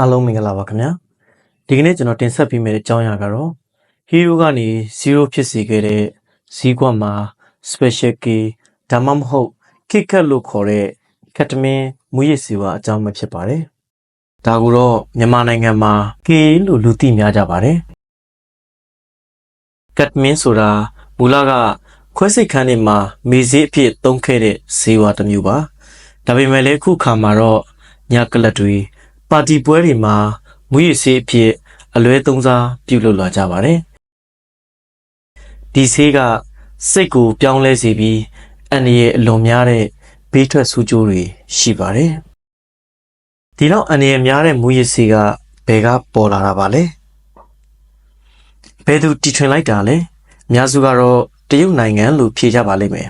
အားလုံးမင်္ဂလာပါခင်ဗျာဒီကနေ့ကျွန်တော်တင်ဆက်ပေးမယ့်အကြောင်းအရာကတော့ hero ကနေ0ဖြစ်စေခဲ့တဲ့ဈေးကွက်မှာ special key ဒါမှမဟုတ် kick cut လို့ခေါ်တဲ့ ketamine မူရစ်စီဝါအကြောင်းပဲဖြစ်ပါတယ်ဒါကိုတော့မြန်မာနိုင်ငံမှာ K လို့လူသိများကြပါတယ် ketamine ဆိုတာမူလကခွဲစိတ်ခန်းတွေမှာမေဈေးအဖြစ်သုံးခဲ့တဲ့ဈေးဝါတစ်မျိုးပါဒါပေမဲ့လည်းအခုခါမှာတော့ညကလပ်တွေ ပါတီပွဲတွေမှာမူရစ်ဆေးအဖြစ်အလွဲသုံးစားပြုလုပ်လာကြပါတယ်ဒီဆေးကစိတ်ကိုပြောင်းလဲစေပြီးအန္တရာယ်အလွန်များတဲ့ဘေးထွက်ဆိုးကျိုးတွေရှိပါတယ်ဒီတော့အန္တရာယ်များတဲ့မူရစ်ဆေးကဘယ်ကပေါ်လာတာပါလဲဘယ်သူတီထွင်လိုက်တာလဲအများစုကတော့တရုတ်နိုင်ငံလို့ဖြေကြပါလိမ့်မယ်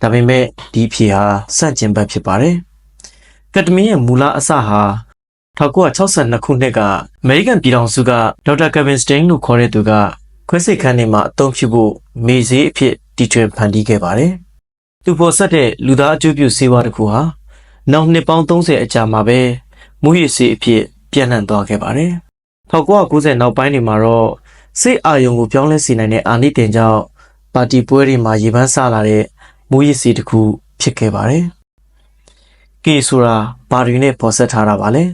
ဒါပေမဲ့ဒီဖြေဟာစန့်ကျင်ဘက်ဖြစ်ပါတယ် ကက်တမင်းရဲ့မူလအစဟာ1962ခုနှစ်ကအမေရိကန်ပြည်ထောင်စုကဒေါက်တာကဗင်စတိန်လို့ခေါ်တဲ့သူကခွဲစိတ်ခန်းတွေမှာအသုံးပြုဖို့မေဈေးအဖြစ်တီထွင်ဖန်တီးခဲ့ပါတယ်။သူပေါ်ဆက်တဲ့လူသားအကျိုးပြုဆေးဝါးတစ်ခုဟာနောက်နှစ်ပေါင်း30အကြာမှာပဲမူရစ်ဆေးအဖြစ်ပြန့်နှံ့သွားခဲ့ပါတယ်။1990နောက်ပိုင်းတွေမှာတော့စိတ်အာရုံကိုပြောင်းလဲစေနိုင်တဲ့အာနိသင်ကြောင့်ပါတီပွဲတွေမှာရေပန်းစားလာတဲ့မူရစ်ဆေးတစ်ခုဖြစ်ခဲ့ပါတယ်။ K ဆိုတာဘာတွေနဲ့ပေါ်ဆက်ထားတာပါလဲ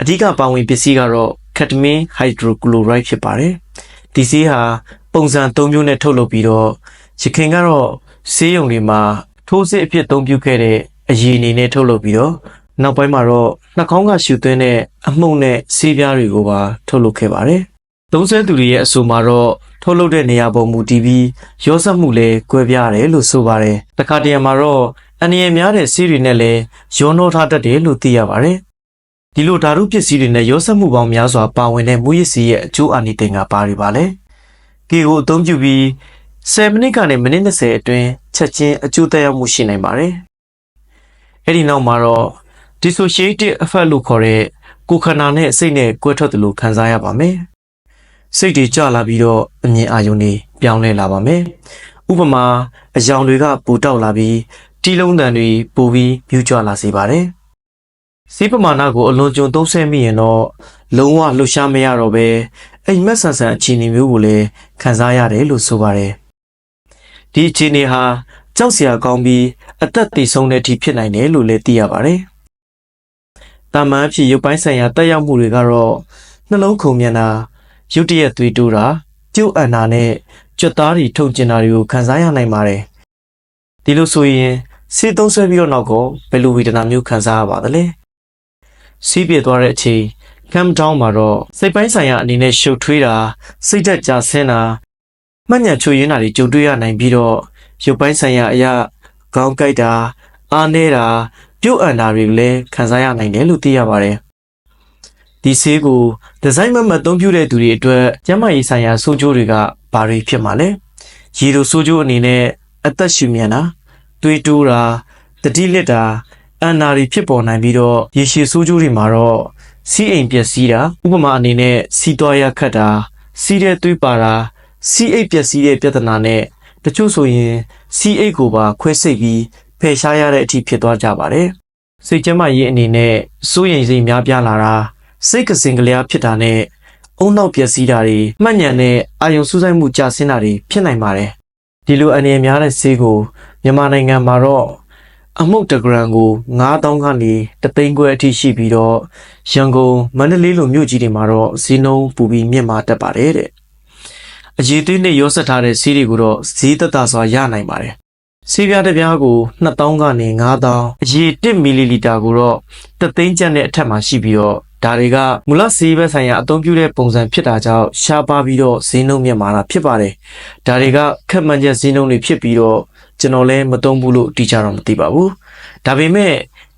အဓိကပါဝင်ပစ္စည်းကတော့ ketamine hydrochloride ဖြစ်ပါတယ်ဒီဆေးဟာပုံစံ၃မျိုးနဲ့ထုတ်လုပ်ပြီးတော့ရခင်ကတော့ဆေးရုံတွေမှာထိုးစစ်အဖြစ်အသုံးပြုခဲ့တဲ့အရည်အနေနဲ့ထုတ်လုပ်ပြီးတော့နောက်ပိုင်းမှာတော့နှာခေါင်းကရှူသွင်းတဲ့အမှုန့်နဲ့ဆေးပြားတွေကိုပါထုတ်လုပ်ခဲ့ပါတယ်သုံးဆဲသူတွေရဲ့အဆိုမှာတော့ထုတ်လုပ်တဲ့နေရာပေါ်မူတည်ပြီးရောစက်မှုလည်းကွဲပြားတယ်လို့ဆိုပါတယ်တခါတရံမှာတော့ အန္တရာယ်များတဲ့ဆေးတွေနဲ့လည်းရောနှောထားတတ်တယ်လို့သိရပါတယ်ဒီလိုဓာတုပစ္စည်းတွေနဲ့ရောစက်မှုပေါင်းများစွာပါဝင်တဲ့မူရစ်စီရဲ့အကျိုးအာနိသင်ကပါတွေပါလဲကေကိုအသုံးပြုပြီး10မိနစ်ကနေမိနစ်20အတွင်းချက်ချင်းအကျိုးသက်ရောက်မှုရှိနိုင်ပါတယ်အဲ့ဒီနောက်မှာတော့ dissociative effect လို့ခေါ်တဲ့ကိုယ်ခန္ဓာနဲ့စိတ်နဲ့ကွဲထွက်တယ်လို့ခံစားရပါမယ်စိတ်တွေကြလာပြီးတော့အမြင်အာရုံတွေပြောင်းလဲလာပါမယ်ဥပမာအယောင်တွေကပူတောက်လာပြီး တီးလုံးတန်တွေပူပြီးမြူးကြွလာစေပါတယ်ဆေးပမာဏကိုအလွန်ကြုံသုံးဆဲမိရင်တော့လုံးဝလှုပ်ရှားမရတော့ပဲအိမ်မက်ဆန်ဆန်အခြေအနေမျိုးကိုလည်းခံစားရတယ်လို့ဆိုပါတယ်။ဒီအခြေအနေဟာကြောက်စရာကောင်းပြီးအသက်သေဆုံးတဲ့အထိဖြစ်နိုင်တယ်လို့လည်းသိရပါတယ်။တာမန်အဖြစ်ရုပ်ပိုင်းဆိုင်ရာတက်ရောက်မှုတွေကတော့နှလုံးခုန်မြန်တာရုတ်တရက်သွေးတိုးတာကျုပ်အန်နာနဲ့ကြွက်သားတွေထုတ်ကျင်တာတွေကိုခံစားရနိုင်ပါတယ်။ဒီလိုဆိုရင် ဆေးသုံးဆွဲပြီးတော့နောက်ကောဘယ်လိုဝေဒနာမျိုးခံစားရပါသလဲ။စီးပြသွားတဲ့အချိန် camp down မှာတော့စိတ်ပိုင်းဆိုင်ရာအနေနဲ့ရှုပ်ထွေးတာစိတ်သက်ကြဆင်းတာမှတ်ဉာဏ်ချွေရင်းတာတွေကြုံတွေ့ရနိုင်ပြီးတော့ရုပ်ပိုင်းဆိုင်ရာအရာခေါင်းကိုက်တာအားနေတာပြုတ်အံတာတွေလည်းခံစားရနိုင်တယ်လို့သိရပါတယ်ဒီဆေးကိုဒီဇိုင်းမမတ်အသုံးပြုတဲ့သူတွေအတွက်ကျန်းမာရေးဆိုင်ရာဆိုးကျိုးတွေကဘာတွေဖြစ်မှာလဲရေတို့ဆိုးကျိုးအနေနဲ့အသက်ရှူမြန်တာ တွေးတိုးတာတတိလစ်တာအန်နာတွေဖြစ်ပေါ်နိုင်ပြီးတော့ရေရှည်ဆိုးကျိုးတွေမှာတော့စီးအိမ်ပျက်စီးတာဥပမာအနေနဲ့စီးသွားရခတ်တာစီးတဲ့သွေးပါတာစီးအိတ်ပျက်စီးတဲ့ပြဿနာနဲ့တချို့ဆိုရင်စီးအိတ်ကိုပါခွဲစိတ်ပြီးဖယ်ရှားရတဲ့အထိဖြစ်သွားကြပါတယ်စိတ်ကျန်းမာရေးအနေနဲ့စိုးရိမ်စိတ်များပြားလာတာစိတ်ကစင်ကလျားဖြစ်တာနဲ့အုံနောက်ပျက်စီးတာတွေမှတ်ဉာဏ်နဲ့အာယုံစူးစိုက်မှုကျဆင်းတာတွေဖြစ်နိုင်ပါတယ်ဒီလိုအနေအများတဲ့ဆေးကို မြန်မာနိုင်ငံမှာတော့အမှုတ်တဂရမ်ကို9000ကနေတသိန်းခွဲအထိရှိပြီးတော့ရန်ကုန်မန္တလေးလိုမြို့ကြီးတွေမှာတော့ဈေးနှုန်းပူပြီးမြင့်မာတက်ပါတယ်တဲ့အရေးသွေးနဲ့ရောစက်ထားတဲ့ဆေးတွေကိုတော့ဈေးသက်သာစွာရနိုင်ပါတယ်ဆေးပြားတစ်ပြားကို2000ကနေ9000အရေး1မီလီလီတာကိုတော့တသိန်းကျပ်နဲ့အထက်မှာရှိပြီးတော့ဒါတွေကမူလဆေးဘက်ဆိုင်ရာအသုံးပြုတဲ့ပုံစံဖြစ်တာကြောင့်ရှားပါပြီးတော့ဈေးနှုန်းမြင့်မာတာဖြစ်ပါတယ်ဒါတွေကခက်မှန်ချက်ဈေးနှုန်းတွေဖြစ်ပြီးတော့ ကျွန်တော်လည်းမသုံးဘူးလို့တိကျတော့မသိပါဘူးဒါပေမဲ့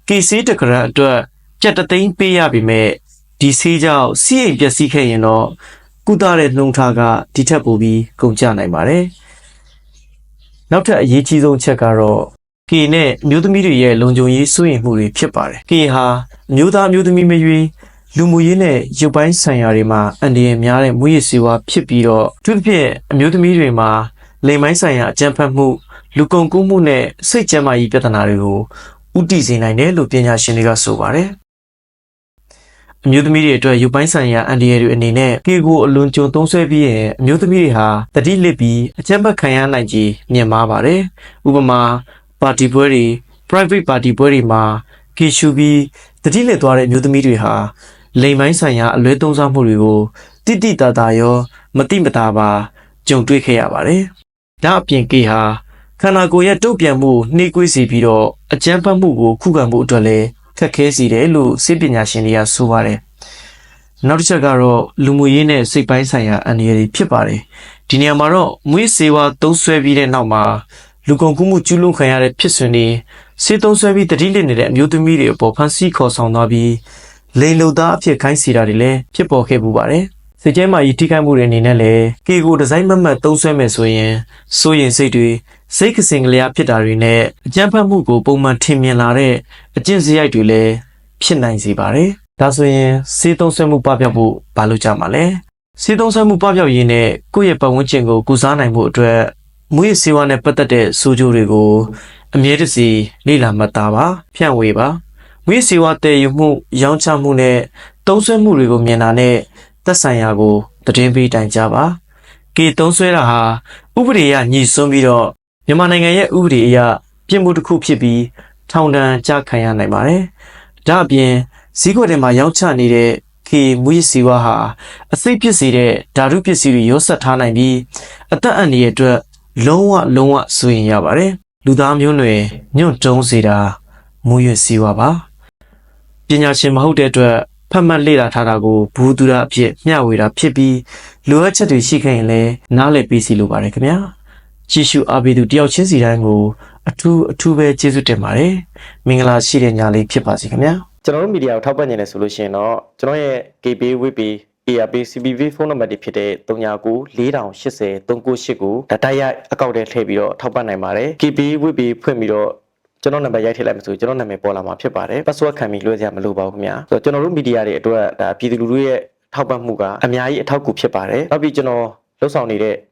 ကေဆေးတဂရန်အတွက်ကြက်တသိန်းပေးရပေမဲ့ဒီဆေးကြောင့်စီးအိမ်ပျက်စီးခဲ့ရင်တော့ကုသတဲ့နှုံထားကဒီထက်ပိုပြီးကုန်ကျနိုင်ပါတယ်နောက်ထပ်အရေးကြီးဆုံးချက်ကတော့ကေနဲ့မျိုးသမီးတွေရဲ့လုံခြုံရေးစိုးရိမ်မှုတွေဖြစ်ပါတယ်ကေဟာမျိုးသားမျိုးသမီးမရွေးလူမှုရေးနဲ့ရုပ်ပိုင်းဆိုင်ရာတွေမှာအန္တရာယ်များတဲ့မူရစ်ဆေးဝါးဖြစ်ပြီးတော့သူတစ်ဖြစ်အမျိုးသမီးတွေမှာလိမ်ပိုင်းဆိုင်ရာအကြမ်းဖက်မှု လူကုန်ကူးမှုနဲ့စိတ်ကျန်းမာရေးပြဿနာတွေကိုဥတည်စေနိုင်တယ်လို့ပညာရှင်တွေကဆိုပါတယ်အမျိုးသမီးတွေအတွက်ရုပ်ပိုင်းဆိုင်ရာအန်ဒီရယ်တွေအနေနဲ့ကေကိုအလွန်ကြုံသုံးဆွဲပြီးရင်အမျိုးသမီးတွေဟာတတိလစ်ပြီးအကြမ်းဖက်ခံရနိုင်ကြီးမြင့်မားပါတယ်။ဥပမာပါတီပွဲတွေ private party ပွဲတွေမှာကေရှူပြီးတတိလစ်သွားတဲ့အမျိုးသမီးတွေဟာလိမ်ပိုင်းဆိုင်ရာအလွဲသုံးစားမှုတွေကိုတိတိတသာရော မတိမတာပါကြုံတွေ့ခဲ့ရပါတယ်။ဒါအပြင်ကေဟာ ခန္ဓာကိုယ်ရဲ့တုတ်ပြန်မှုနှိကွေးစီပြီးတော့အကြမ်းဖက်မှုကိုခုခံမှုအတွက်လည်းခက်ခဲစေတယ်လို့စိတ်ပညာရှင်တွေကဆိုပါတယ်။နောက်တစ်ချက်ကတော့လူမှုရေးနဲ့စိတ်ပိုင်းဆိုင်ရာအန္တရာယ်တွေဖြစ်ပါတယ်။ဒီနေရာမှာတော့မွေးစေဝါသုံးဆွဲပြီးတဲ့နောက်မှာလူကုန်ကူးမှုကျူးလွန်ခံရတဲ့ဖြစ်စဉ်တွေစေသုံးဆွဲပြီးတတိလစ်နေတဲ့အမျိုးသမီးတွေအပေါ်ဖန်ဆီးခေါ်ဆောင်သွားပြီးလိန်လုံသားအဖြစ်ခိုင်းစီတာတွေလည်းဖြစ်ပေါ်ခဲ့ပူပါတယ်။စိတ်ကျဲမာကြီးထိခိုက်မှုတွေအနေနဲ့လည်းကေကိုဒီဇိုင်းမတ်မတ်သုံးဆွဲမယ်ဆိုရင်စိုးရင်စိတ်တွေ စိတ်ကစင်ကလေးဖြစ်တာတွေနဲ့အကြမ်းဖက်မှုကိုပုံမှန်ထင်မြင်လာတဲ့အကျင့်စရိုက်တွေလည်းဖြစ်နိုင်စေပါတယ်။ဒါဆိုရင်စေသုံးဆွဲမှုပပျောက်ဖို့ဘာလို့ကြမှာလဲ။စေသုံးဆွဲမှုပပျောက်ရေးနဲ့ကိုယ့်ရဲ့ပတ်ဝန်းကျင်ကိုကုစားနိုင်မှုအတွက်မွေးစေဝါနဲ့ပတ်သက်တဲ့ဆိုးကျိုးတွေကိုအမြဲတစေလေ့လာမှတ်သားပါဖြန့်ဝေပါမွေးစေဝါတည်ယူမှု ရောင်းချမှုနဲ့သုံးဆွဲမှုတွေကိုမြင်တာနဲ့သက်ဆိုင်ရာကိုသတင်းပေးတိုင်ကြပါကေသုံးဆွဲတာဟာဥပဒေအရညှိစွန်းပြီးတော့ မြန်မာနိုင်ငံရဲ့ဥပဒေအရပြစ်မှုတစ်ခုဖြစ်ပြီးထောင်ဒဏ်ကြခံရနိုင်ပါတယ်ဒါအပြင်ဈေးကွက်ထဲမှာရောင်းချနေတဲ့ခေမွေးစီဝါဟာအစိတ်ဖြစ်စေတဲ့ဓာတုပစ္စည်းတွေရောဆက်ထားနိုင်ပြီးအသက်အန္တရာယ်အတွက်လုံးဝလုံးဝစိုးရင်ရပါတယ်လူသားမျိုးနွယ်ညွန့်တုံးစေတာမူရစီဝါပါပညာရှင်မဟုတ်တဲ့အတွက်ဖတ်မှတ်လေ့လာထားတာကိုဘူးသူရအဖြစ်မျှဝေတာဖြစ်ပြီးလိုအပ်ချက်တွေရှိခဲ့ရင်လည်းနားလည်ပေးစီလိုပါတယ်ခင်ဗျာ ကြည့်ရှုအားပေးသူတယောက်ချင်းစီတိုင်းကိုအထူးအထူးပဲကျေးဇူးတင်ပါတယ်မင်္ဂလာရှိတဲ့ညလေးဖြစ်ပါစေခင်ဗျာကျွန်တော်တို့မီဒီယာကိုထောက်ပံ့နေတယ်ဆိုလို့ရှိရင်တော့ကျွန်တော်ရဲ့ KB WP ARP CPV ဖုန်းနံပါတ်တွေဖြစ်တဲ့39 4080 398ကိုဒါတိုက်ရိုက်အကောင့်ထဲထည့်ပြီးတော့ထောက်ပံ့နိုင်ပါတယ် KB WP ဖွင့်ပြီးတော့ကျွန်တော်နံပါတ်ရိုက်ထည့်လိုက်မှဆိုကျွန်တော်နာမည်ပေါ်လာမှာဖြစ်ပါတယ် password ခံပြီးလွှဲစရာမလိုပါဘူးခင်ဗျာဆိုတော့ကျွန်တော်တို့မီဒီယာတွေအတွက်ဒါပြည်သူလူထုရဲ့ထောက်ပံ့မှုကအများကြီးအထောက်အကူဖြစ်ပါတယ်နောက်ပြီးကျွန်တော်လှုပ်ဆောင်နေတဲ့